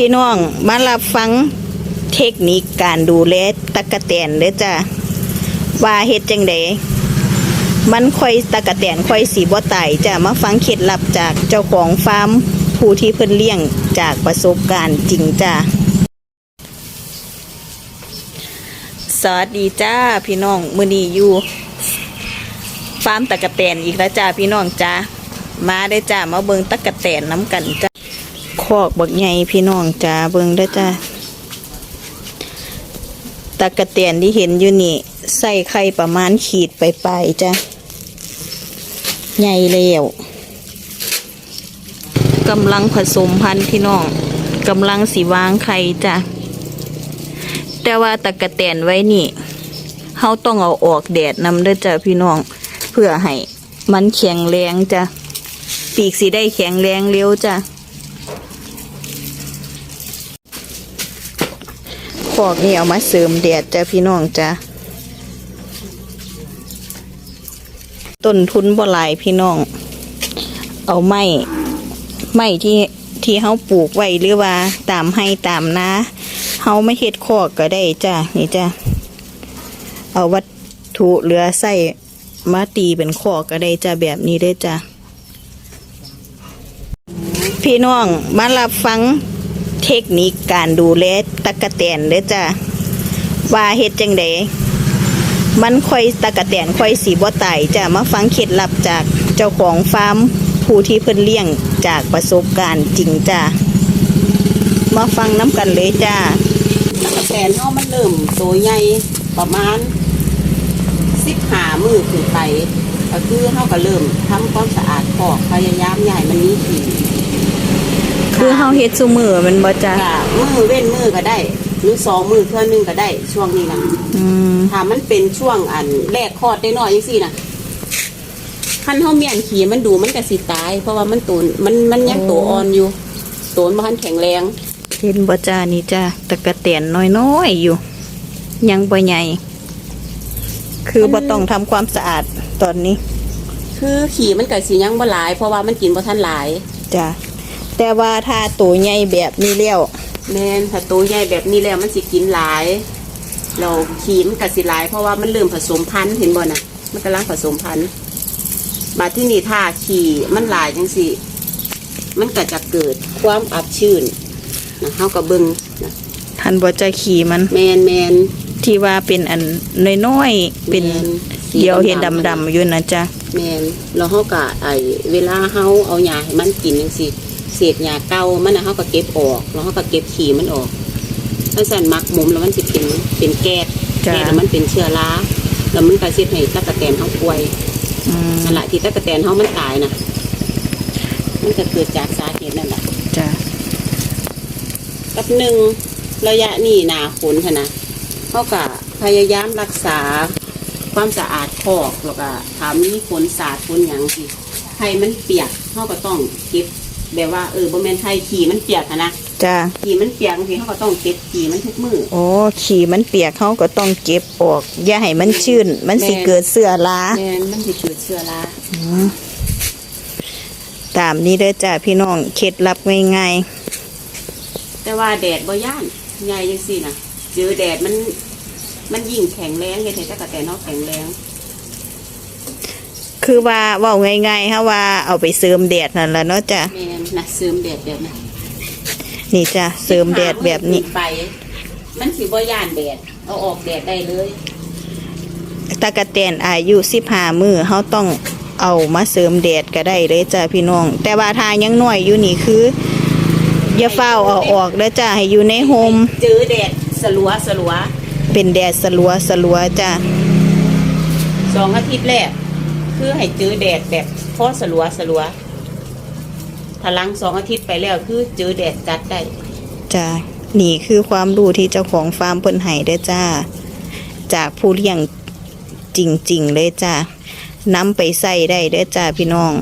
พี่น้องมารับฟังเทคนิคการดูแลตะกะแตนเด้อจ้ะว่าเฮ็ดจังไดมันค่อยตะกะแตนค่อยสีบ่ตายจ้ะมาฟังเคล็ดลับจากเจ้าของฟาร์มผู้ที่เพิ่นเลี้ยงจากประสบการณ์จริงจ้ะสวัสดีจ้าพี่น้องมื้อนี้อยู่ฟาร์มตะกะแตนอีกแล้วจ้าพี่น้องจ้ามาได้จ้ามาเบิ่งตะกะแตนน้ำกันจ้า คอกบักใหญ่พี่น้องจ้าเบิ่งได้จ้าตะกะแตนที่เห็นอยู่นี่ ใส่ไข่ประมาณขีดไปลายๆจ้าใหญ่แล้วกำลังผสมพันธุ์พี่น้องกำลังสีวางไข่จ้าแต่ว่าตะกะแตนไว้นี่เฮาต้องเอาออกแดดนำเด้จ้ะพี่น้อง เพื่อให้มันแข็งแรงจ้ะปีกสีได้แข็งแรงเร็วจ้ะ ขอกนี่เอามาเสริมแดดจ้ะพี่น้องจ้ะต้นทุนบ่หลายพี่น้อง เอาไม้ไม้ที่ที่เฮาปลูกไว้หรือว่าตามให้ตามนาเฮาไม่เฮ็ดคอกก็ได้จ้ะนี่จ้ะเอาวัตถุเหลือใส่มาตีเป็นขอกก็ได้จ้ะแบบนี้ได้จ้ะพี่น้องมารับฟัง เทคนิคการดูแลตะกะแตนเด้อจ้ะว่าเฮ็ดจังไดมันค่อยตะกะแตนค่อยสีบ่ตายจ้ะมาฟังเคล็ดลับจากเจ้าของฟาร์มผู้ที่เพิ่นเลี้ยงจากประสบการณ์จริงจ้ะมาฟังน้ำกันเลยจ้าตะกะแตนเฮามันเริ่มตัวใหญ่ประมาณสิบหามือขึ้นไปก็คือเฮาก็เริ่มทำความสะอาดคอกพยายามใหญ่มันนี้ถี่ คือเฮาเฮ็ดซุมือแมันบ่จ้ะก็มือเว้นมือก็ได้ หรือสองมือเท่านึงก็ได้ ช่วงนี้นะอืมถ้ามันเป็นช่วงอันแรกคลอดได้น้อยจังซี่นะคันเฮาเมียนขี่มันดูมันก็สิตาย เพราะว่ามันตูนมันมันยังตัวอ่อนอยู่ตัวมันบ่ทันแข็งแรงเห็นบ่จ้านี่จ้าตะกะแตนน้อยๆอยู่ ยังบ่ใหญ่คือบ่ต้องทำความสะอาดตอนนี้ คือขี่มันก็สิยังบ่หลาย เพราะว่ามันกินบ่ทันหลายจ้ะ แต่ว่าถ้าตัวใหญ่แบบนี้แล้วแม่นถ้าตัวใหญ่แบบนี้แล้วมันสิกินหลาย เราขีมนกับสิหลาย เพราะว่ามันเริ่มผสมพันธุ์เห็นบ่น่ะมันกำลังผสมพันธุ์มาที่นี่ถ้าขี่มันหลายจังสิมันก็จะเกิดความอับชื้นนะเฮากับเบิงนะทันบ่จะขี่มัน แมนแมนที่ว่าเป็นอันน้อยๆเป็นแม่นสีเดียวเห็นดำๆดำๆอยู่นะจ้ะแมนแล้วเฮาก็ไอเวลาเฮาเอาหญ้าให้มันกินจังสิ เศษหญ้าเก่ามันน่ะเฮาก็เก็บออกแล้วเฮาก็เก็บขี้มันออกถ้าสั่นมักหมุมแล้วมันสิเป็นเป็นแก๊สจ้ะแก๊สแล้วมันเป็นเชื้อราแล้วมันก็สิให้ตะกะแตนเฮาป่วยอืมนั่นแหละที่ตะกะแตนเฮามันตายนะมันจะเกิดจากสาเหตุนั่นแหละจ้ะกับหนึ่งระยะนี้หนาฝนค่ะนะเขาก็พยายามรักษาความสะอาดคอกแล้วก็ถามมีฝนสาดฝนหยังสิให้มันเปียกเขาก็ต้องเก็บ แบบว่าเออบ่แม่นไทยขี่มันเปียกอะนะจ้ะขี่มันเปียกบางทีเขาก็ต้องเก็บขี่มันทุกมือ โอ้ขี่มันเปียกเขาก็ต้องเก็บออก อย่าให้มันชื้น มันสิแม่ เกิดเสื้อราแม่นมันสิเกิดเชื้อราตามนี้เด้อจ้ะพี่น้อง เคล็ดลับง่ายแต่ว่าแดดบ่ย่านใหญ่จังซี่นะเจอแดดมัน มันยิ่งแข็งแรงเฮ็ดให้ตะกะแตนเฮาแข็งแรงๆคือว่าเว้าง่ายๆฮะว่าเอาไปเสริมแดดนั่นแหละเนาะจ้ะแม่ นนะเสริมแดดแบบนั้นนี่จ้ะเสริมแดดแบบนี้ ไป มันสิบ่ย่านแดดเอาออกแดดได้เลยตะกะแตนอายุสิบห้ามือเขาต้องเอามาเสริมแดดก็ได้เลยจ้ะพี่น้อง แต่ว่าทายังน้อยอยู่นี่คือ อย่าเฝ้าวเอาออกเด้อจ้ะให้อยู่ในโฮมเจอแดดสลัวสลัวเป็นแดดสลัวสลัวจ้ะสองอาทิตย์แรกคือให้เจอแดดแบบพอสลัวสลัว ถ้าหลังสองอาทิตย์ไปแล้วคือเจอแดดจัดได้จ้านี่คือความรู้ที่เจ้าของฟาร์มเพิ่นให้เด้อจ้า จากผู้เลี้ยงจริงๆเลยจ้านำไปใส่ได้เด้อจ้าพี่น้อง